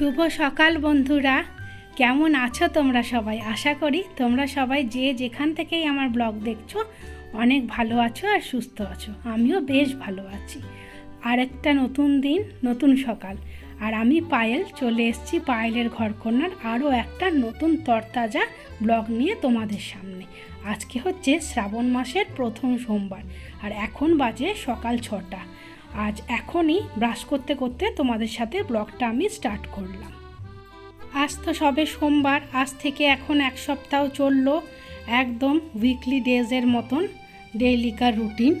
শুভ সকাল বন্ধুরা। কেমন আছো তোমরা সবাই? আশা করি তোমরা সবাই যে যেখান থেকেই আমার ব্লগ দেখছ, অনেক ভালো আছো আর সুস্থ আছো। আমিও বেশ ভালো আছি। আর একটা নতুন দিন, নতুন সকাল। আর আমি পায়েল, চলে এসেছি পায়েলের ঘরকন্যার আরও একটা নতুন তরতাজা ব্লগ নিয়ে তোমাদের সামনে। আজকে হচ্ছে শ্রাবণ মাসের প্রথম সোমবার, আর এখন বাজে সকাল ছটা। আজ এখনই ব্রাশ করতে করতে তোমাদের সাথে ব্লগটা আমি স্টার্ট করলাম। আজ তো সবে সোমবার, আজ থেকে এখন এক সপ্তাহ চলল একদম উইকলি ডেজের মতন ডেইলিকার রুটিন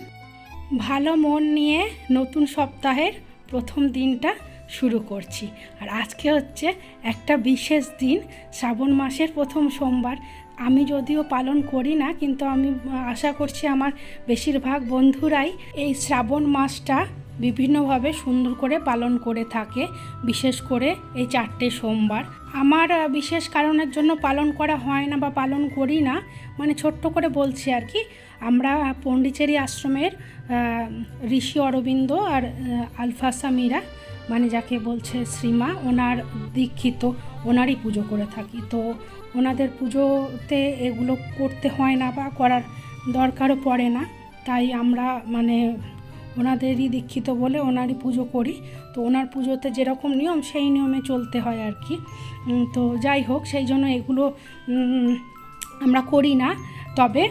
ভালো মন নিয়ে নতুন সপ্তাহের প্রথম দিনটা শুরু করছি। আর আজকে হচ্ছে একটা বিশেষ দিন, শ্রাবণ মাসের প্রথম সোমবার। আমি যদিও পালন করি না, কিন্তু আমি আশা করছি আমার বেশিরভাগ বন্ধুরাই এই শ্রাবণ মাসটা বিভিন্নভাবে সুন্দর করে পালন করে থাকে, বিশেষ করে এই চারটে সোমবার। আমার বিশেষ কারণের জন্য পালন করা হয় না বা পালন করি না মানে ছোট্ট করে বলছি আর কি। আমরা পন্ডিচেরি আশ্রমের ঋষি অরবিন্দ আর আলফাসা মীরা মানে যাকে বলছে শ্রীমা, ওনার দীক্ষিত, ওনারই পুজো করে থাকি। তো ওনাদের পুজোতে এগুলো করতে হয় না বা করার দরকারও পড়ে না, তাই আমরা মানে ওনাদেরই দীক্ষিত বলে ওনারই পুজো করি। তো ওনার পুজোতে যেরকম নিয়ম, সেই নিয়মে চলতে হয় আর কি। তো যাই হোক, সেই জন্য এগুলো আমরা করি না। তবে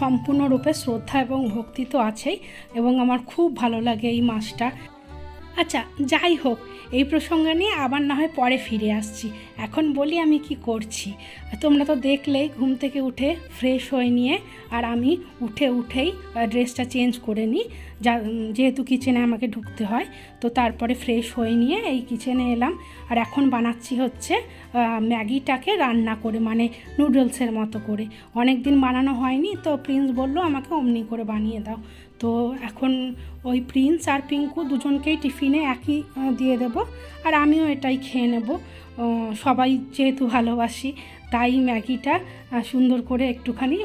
সম্পূর্ণরূপে শ্রদ্ধা এবং ভক্তি তো আছেই এবং আমার খুব ভালো লাগে এই মাসটা। আচ্ছা যাই হোক, এই প্রসঙ্গে নিয়ে আবার না হয় পরে ফিরে আসছি। এখন বলি আমি কি করছি। তোমরা তো দেখলেই ঘুম থেকে উঠে ফ্রেশ হয়ে নিয়ে আর আমি উঠে উঠেই ড্রেসটা চেঞ্জ করে নিই। যা, যেহেতু কিচেনে আমাকে ঢুকতে হয়, তো তারপরে ফ্রেশ হয়ে নিয়ে এই কিচেনে এলাম। আর এখন বানাচ্ছি হচ্ছে ম্যাগিটাকে রান্না করে মানে নুডলসের মতো করে। অনেক দিন বানানো হয়নি, তো প্রিন্স বলল, আমাকে অমনি করে বানিয়ে দাও। তো এখন ওই প্রিন্স আর পিঙ্কু দুজনকেই টিফিনে একই দিয়ে দেব আর আমিও এটাই খেয়ে নেব। সবাই যেহেতু ভালোবাসি, তাই ম্যাগিটা সুন্দর করে একটুখানি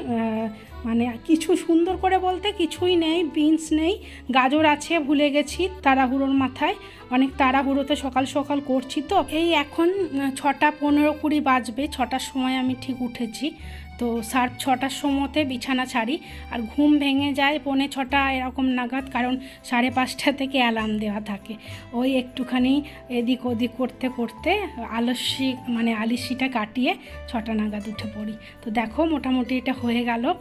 মানে কিছু সুন্দর করে বলতে কিছুই নেই, বিনস নেই, গাজর আছে ভুলে গেছি তাড়াহুড়োর মাথায়, অনেক তাড়াহুড়োতে সকাল সকাল করছি তো। এই এখন ছটা পনেরো কুড়ি বাজবে, ছটার সময় আমি ঠিক উঠেছি। তো সার ছটার সময়তে বিছানা ছাড়ি আর ঘুম ভেঙে যায় পৌনে ছটা এরকম নাগাদ, কারণ সাড়ে পাঁচটা থেকে অ্যালার্ম দেওয়া থাকে। ওই একটুখানি এদিক ওদিক করতে করতে আলস্যি মানে আলিসিটা কাটিয়ে ছটা নাগাদ উঠে পড়ি। তো দেখো মোটামুটি এটা হয়ে গেল।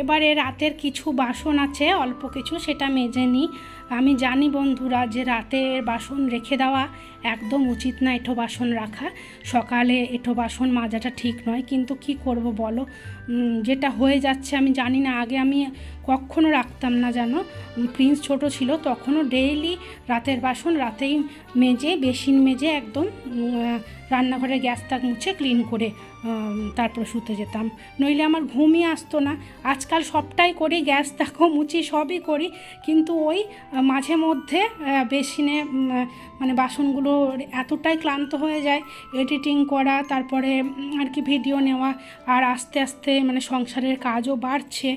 এবারে রাতের কিছু বাসন আছে, অল্প কিছু, সেটা মেজে নিই। আমি জানি বন্ধুরা যে রাতের বাসন রেখে দেওয়া একদম উচিত না এঁঠো বাসন রাখা। সকালে এঁঠো বাসন মাজাটা ঠিক নয় কিন্তু কি করব বলো? যেটা হয়ে যাচ্ছে আমি জানি না। আগে আমি কখনো রাখতাম না উম, প্রিন্স ছোট ছিল তখনও ডেইলি রাতের বাসন রাতেই মেজে বেসিন মেজে একদম রান্নাঘরে গ্যাস তাক মুছে ক্লিন করে তারপর শুতে যেতাম। নইলে আমার ঘুমই আসতো না। আজকাল সবটাই করি গ্যাস তাকও মুছি সবই করি কিন্তু ওই মাঝে মধ্যে বেসিনে মানে বাসনগুলো এতটাই ক্লান্ত হয়ে যায় এডিটিং করা, তারপরে আর কি ভিডিও নেওয়া, আর আস্তে আস্তে মানে সংসারের কাজও বাড়ছে,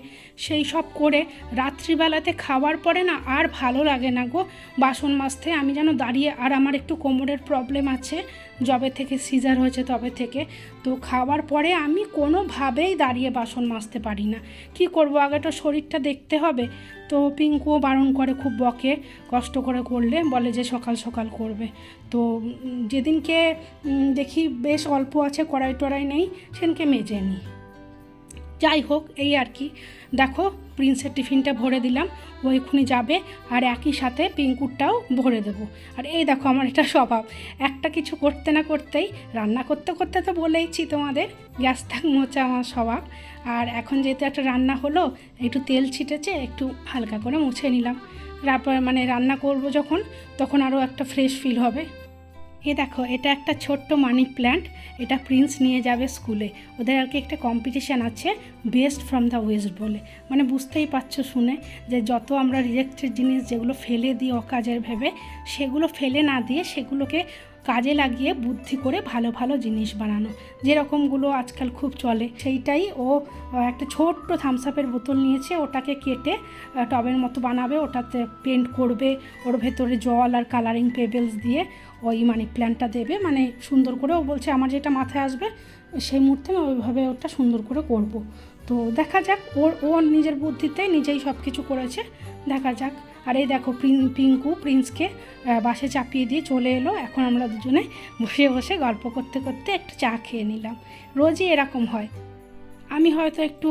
সেই সব করে রাত্রিবেলাতে খাওয়ার পরে না আর ভালো লাগে না গো। বাসন মাজতে আমি যেন দাঁড়িয়ে, আর আমার একটু কোমরের প্রবলেম আছে যবে থেকে সিজার হয়েছে তবে থেকে। তো খাওয়ার পরে আমি কোনোভাবেই দাঁড়িয়ে বাসন মাজতে পারি না। কি করব? আগে তো শরীরটা দেখতে হবে। তো পিঙ্কুও বারণ করে, খুব বকে, কষ্ট করে করলে বলে যে সকাল সকাল করবে। তো যেদিনকে দেখি বেশ অল্প আছে, কড়াই টড়াই নেই, সেদিনকে মেজে নিই। যাই হোক, এই আর কি। দেখো প্রিন্সের টিফিনটা ভরে দিলাম, ও যাবে আর একই সাথে পিঙ্কুরটাও ভরে দেবো। আর এই দেখো আমার এটা স্বভাব, একটা কিছু করতে না করতেই, রান্না করতে করতে তো বলেইছি তোমাদের, গ্যাস থাক মোচা আমার স্বভাব। আর এখন যেহেতু একটা রান্না হলো, একটু তেল ছিটেছে, একটু হালকা করে মুছে নিলাম। তারপর মানে রান্না করব যখন, তখন আরও একটা ফ্রেশ ফিল হবে। এ দেখো, এটা একটা ছোট্ট মানি প্ল্যান্ট এটা প্রিন্স নিয়ে যাবে স্কুলে ওদের আর কি একটা কম্পিটিশান আছে বেস্ট ফ্রম দ্য ওয়েস্ট বলে। মানে বুঝতেই পারছ শুনে যে যত আমরা রিজেক্টেড জিনিস যেগুলো ফেলে দিই অকাজের ভেবে, সেগুলো ফেলে না দিয়ে সেগুলোকে কাজে লাগিয়ে বুদ্ধি করে ভালো ভালো জিনিস বানানো। যেরকমগুলো আজকাল খুব চলে। সেইটাই ও একটা ছোট্ট থামসাপের বোতল নিয়েছে। ওটাকে কেটে টবের মতো বানাবে। ওটাতে পেন্ট করবে। ওর ভেতরে জল আর কালারিং পেবেলস দিয়ে ওই মানে প্ল্যানটা দেবে। মানে সুন্দর করে ও বলছে, আমার যেটা মাথায় আসবে, সেই মুহূর্তে আমি ওইভাবে ওটা সুন্দর করে করব। তো দেখা যাক, ওর ওর নিজের বুদ্ধিতে নিজেই সব কিছু করেছে। দেখা যাক। আর এই দেখো পিঙ্কু প্রিন্সকে বাসে চাপিয়ে দিয়ে চলে এলো। এখন আমরা দুজনে বসে বসে গল্প করতে করতে একটু চা খেয়ে নিলাম। রোজই এরকম হয়। আমি হয়তো একটু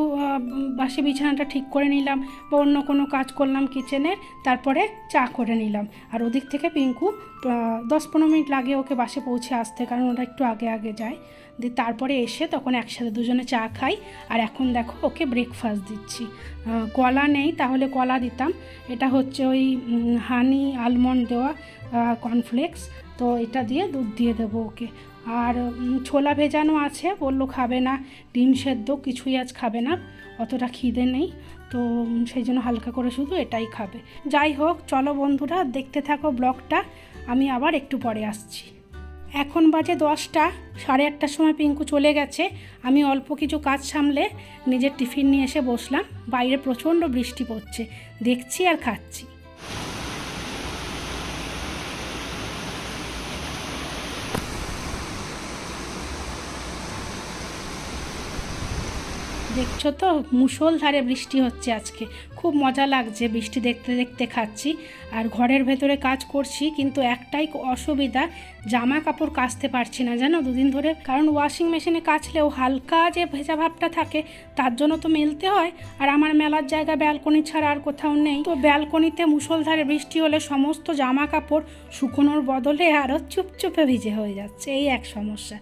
বাসে বিছানাটা ঠিক করে নিলাম বা অন্য কোনো কাজ করলাম কিচেনের তারপরে চা করে নিলাম। আর ওদিক থেকে পিঙ্কু দশ পনেরো মিনিট লাগে ওকে বাসে পৌঁছে আসতে কারণ ওরা একটু আগে আগে যায়। দিয়ে তারপরে এসে তখন একসাথে দুজনে চা খাই। আর এখন দেখো ওকে ব্রেকফাস্ট দিচ্ছি। কলা নেই, তাহলে কলা দিতাম। এটা হচ্ছে ওই হানি আলমন্ড দেওয়া কর্নফ্লেক্স তো এটা দিয়ে দুধ দিয়ে দেবো ওকে। আর ছোলা ভেজানো আছে, বলল খাবে না, ডিম সেদ্ধ, কিছুই আজ খাবে না, অতটা খিদে নেই, তো সেই জন্য হালকা করে শুধু এটাই খাবে। যাই হোক, চলো বন্ধুরা, দেখতে থাকো ব্লগটা, আমি আবার একটু পরে আসছি। এখন বাজে দশটা, সাড়ে আটটার সময় পিঙ্কু চলে গেছে, আমি অল্প কিছু কাজ সামলে নিজের টিফিন নিয়ে এসে বসলাম, বাইরে প্রচণ্ড বৃষ্টি পড়ছে, দেখছি আর খাচ্ছি। দেখছ তো? মুষলধারে বৃষ্টি হচ্ছে আজকে। খুব মজা লাগছে বৃষ্টি দেখতে দেখতে খাচ্ছি। আর ঘরের ভেতরে কাজ করছি, কিন্তু একটাই অসুবিধা জামা কাপড় কাচতে পারছি না, জানো? দুদিন ধরে। কারণ ওয়াশিং মেশিনে কাচলেও হালকা যে ভেজা ভাবটা থাকে, তার জন্য তো মেলতে হয়। আর আমার মেলার জায়গা ব্যালকনি ছাড়া আর কোথাও নেই। তো ব্যালকনিতে মুষলধারে বৃষ্টি হলে সমস্ত জামা কাপড় শুকোনোর বদলে আরও চুপচুপে ভিজে হয়ে যাচ্ছে। এই এক সমস্যা।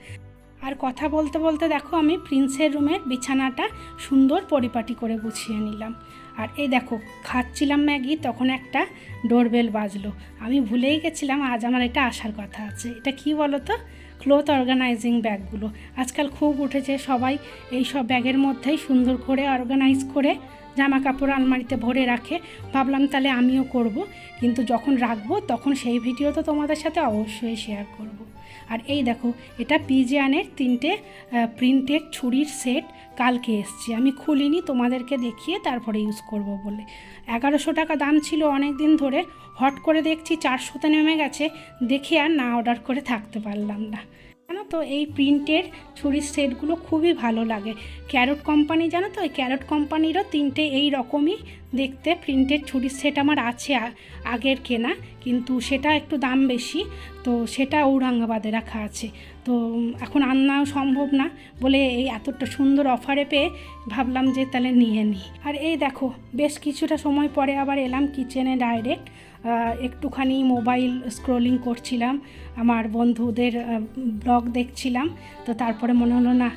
আর কথা বলতে বলতে দেখো আমি প্রিন্সের রুমের বিছানাটা সুন্দর পরিপাটি করে গুছিয়ে নিলাম। আর এই দেখো, খাচ্ছিলাম ম্যাগি, তখন একটা ডোরবেল বাজলো। আমি ভুলেই গেছিলাম, আজ আমার এটা আসার কথা আছে। এটা কি বলো তো ক্লোথ অর্গানাইজিং ব্যাগগুলো। আজকাল খুব উঠেছে, সবাই এই সব ব্যাগের মধ্যেই সুন্দর করে অর্গানাইজ করে জামা কাপড় আলমারিতে ভরে রাখে। ভাবলাম তাহলে আমিও করব। কিন্তু যখন রাখব, তখন সেই ভিডিও তো তোমাদের সাথে অবশ্যই শেয়ার করব। আর এই দেখো, এটা পিজিয়ানের তিনটে প্রিন্টেড ছুরির সেট কালকে এসছে। আমি খুলিনি, তোমাদেরকে দেখিয়ে তারপরে ইউজ করব বলে। এগারোশো টাকা দাম ছিল অনেক দিন ধরে। হট করে দেখছি চারশোতে নেমে গেছে। দেখে আর না অর্ডার করে থাকতে পারলাম না। জানো তো এই প্রিন্টের ছুরির সেটগুলো খুবই ভালো লাগে। ক্যারট কোম্পানি জানো তো? ওই ক্যারট কোম্পানিরও তিনটে এই রকমই দেখতে প্রিন্টের ছুরির সেট আমার আছে আগের কেনা। কিন্তু সেটা একটু দাম বেশি, তো সেটা ঔরঙ্গাবাদে রাখা আছে। তো এখন আনাও সম্ভব না বলে এই এতটা সুন্দর অফারে পেয়ে ভাবলাম যে তাহলে নিয়ে নিই আর এই দেখো, বেশ কিছুটা সময় পরে আবার এলাম কিচেনে ডাইরেক্ট একটুখানি মোবাইল স্ক্রোলিং করছিলাম, আমার বন্ধুদের ব্লগ দেখছিলাম, তো তারপরে মনে হলো, না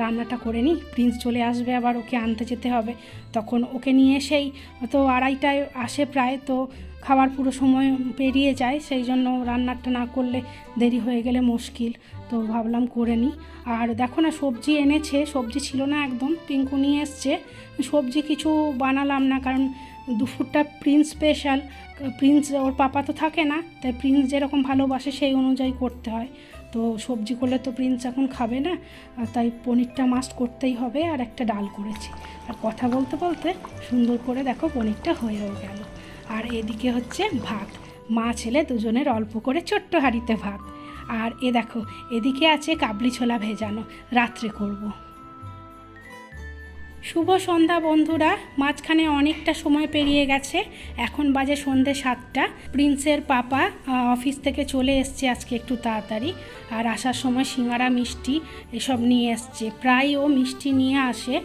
রান্নাটা করে নিই, প্রিন্স চলে আসবে, আবার ওকে আনতে যেতে হবে। তখন ওকে নিয়ে এসেই, তো আড়াইটায় আসে প্রায়, তো খাওয়ার পুরো সময় পেরিয়ে যায়, সেই জন্য রান্নাটা না করলে দেরি হয়ে গেলে মুশকিল, তো ভাবলাম করে নিই। আর দেখো না, সবজি এনেছে, সবজি ছিল না একদম, পিঙ্কু নিয়ে এসছে, সবজি কিছু বানালাম না, কারণ দুপুরটা প্রিন্স স্পেশাল, প্রিন্স ওর পাপা তো থাকে না, তাই প্রিন্স যেরকম ভালোবাসে সেই অনুযায়ী করতে হয়। তো সবজি করলে তো প্রিন্স এখন খাবে না তাই পনিরটা মাস্ট করতেই হবে, আর একটা ডাল করেছি। আর কথা বলতে বলতে সুন্দর করে দেখো পনিরটা হয়েও গেল। আর এদিকে হচ্ছে ভাত, মা ছেলে দুজনের অল্প করে ছোট্ট হাঁড়িতে ভাত। আর এ দেখো, এদিকে আছে কাবলি ছোলা ভেজানো, রাত্রে করব। শুভ সন্ধ্যা বন্ধুরা, মাঝখানে অনেকটা সময় পেরিয়ে গেছে। এখন বাজে সন্ধে সাতটা। প্রিন্সের পাপা অফিস থেকে চলে এসছে আজকে একটু তাড়াতাড়ি। আর আসার সময় সিঙ্গারা, মিষ্টি এসব নিয়ে এসছে। প্রায় ও মিষ্টি নিয়ে আসে।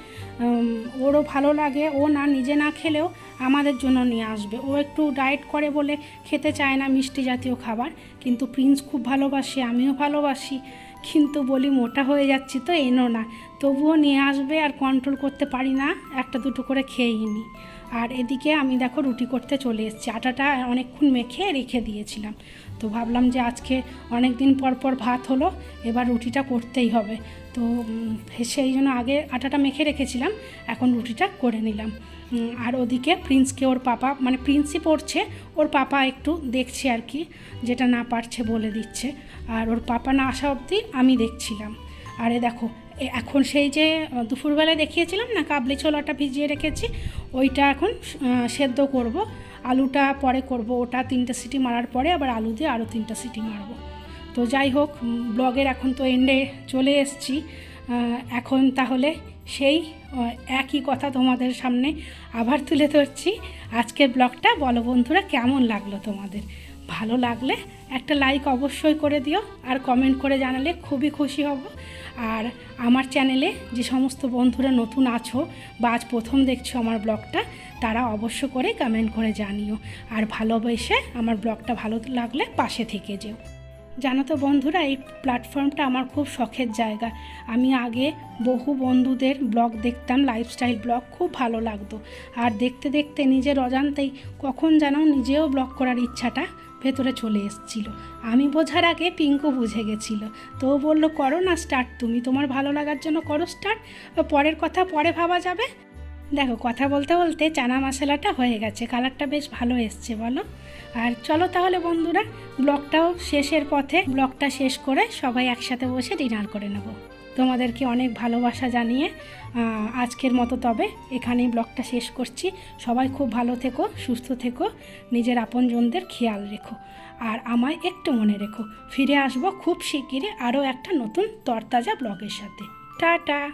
ওরও ভালো লাগে। ও না, নিজে না খেলেও আমাদের জন্য নিয়ে আসবে। ও একটু ডায়েট করে বলে খেতে চায় না মিষ্টি জাতীয় খাবার। কিন্তু প্রিন্স খুব ভালোবাসে, আমিও ভালোবাসি। কিন্তু বলি মোটা হয়ে যাচ্ছি তো, এনো না। তবুও নিয়ে আসবে আর কন্ট্রোল করতে পারি না, একটা দুটো করে খেয়েই নিই। আর এদিকে আমি দেখো রুটি করতে চলে এসেছি, আটাটা অনেকক্ষণ মেখে রেখে দিয়েছিলাম। তো ভাবলাম যে আজকে অনেক দিন পর পর ভাত হলো, এবার রুটিটা করতেই হবে। তো সেই জন্য আগে আটাটা মেখে রেখেছিলাম, এখন রুটিটা করে নিলাম। আর ওদিকে প্রিন্সকে ওর পাপা মানে প্রিন্সই পড়ছে, ওর পাপা একটু দেখছে আর কি, যেটা না পারছে বলে দিচ্ছে। আর ওর পাপা না আসা অবধি আমি দেখছিলাম। আরে দেখো এখন সেই যে দুপুরবেলায় দেখিয়েছিলাম না, কাবলি ছোলাটা ভিজিয়ে রেখেছি, ওইটা এখন সেদ্ধ করব। আলুটা পরে করব, ওটা তিনটা সিটি মারার পরে আবার আলু দিয়ে আরও তিনটা সিটি মারব। তো যাই হোক ব্লগের এখন তো এন্ডে চলে এসছি। এখন তাহলে সেই একই কথা তোমাদের সামনে আবার তুলে ধরছি। আজকের ব্লগটা বলো বন্ধুরা, কেমন লাগল তোমাদের? ভালো লাগলে একটা লাইক অবশ্যই করে দিও, আর কমেন্ট করে জানালে খুবই খুশি হব। আর আমার চ্যানেলে যে সমস্ত বন্ধুরা নতুন আছো বা আজ প্রথম দেখছ আমার ব্লগটা, তারা অবশ্য করে কমেন্ট করে জানিও। আর ভালোবেসে আমার ব্লগটা ভালো লাগলে পাশে থেকে যেও। জানো তো বন্ধুরা, এই প্ল্যাটফর্মটা আমার খুব শখের জায়গা। আমি আগে বহু বন্ধুদের ব্লগ দেখতাম লাইফস্টাইল ব্লগ, খুব ভালো লাগতো। আর দেখতে দেখতে নিজের অজান্তেই কখন যেন নিজেও ব্লগ করার ইচ্ছাটা ভেতরে চলে এসেছিল। আমি বোঝার আগে পিঙ্কু বুঝে গেছিল। তো বলল, করো না স্টার্ট তুমি তোমার ভালো লাগার জন্য করো স্টার্ট পরের কথা পরে ভাবা যাবে। দেখো, কথা বলতে বলতে চানা মশলাটা হয়ে গেছে। কালারটা বেশ ভালো এসছে, বলো। আর চলো তাহলে বন্ধুরা, ব্লগটাও শেষের পথে, ব্লগটা শেষ করে সবাই একসাথে বসে ডিনার করে নেব। তোমাদেরকে অনেক ভালোবাসা জানিয়ে আজকের মতো তবে এখানেই ব্লগটা শেষ করছি। সবাই খুব ভালো থেকো, সুস্থ থেকো, নিজের আপনজনদের খেয়াল রেখো। আর আমায় একটু মনে রেখো, ফিরে আসব খুব শিগগিরই আরও একটা নতুন তরতাজা ব্লগের সাথে। টাটা!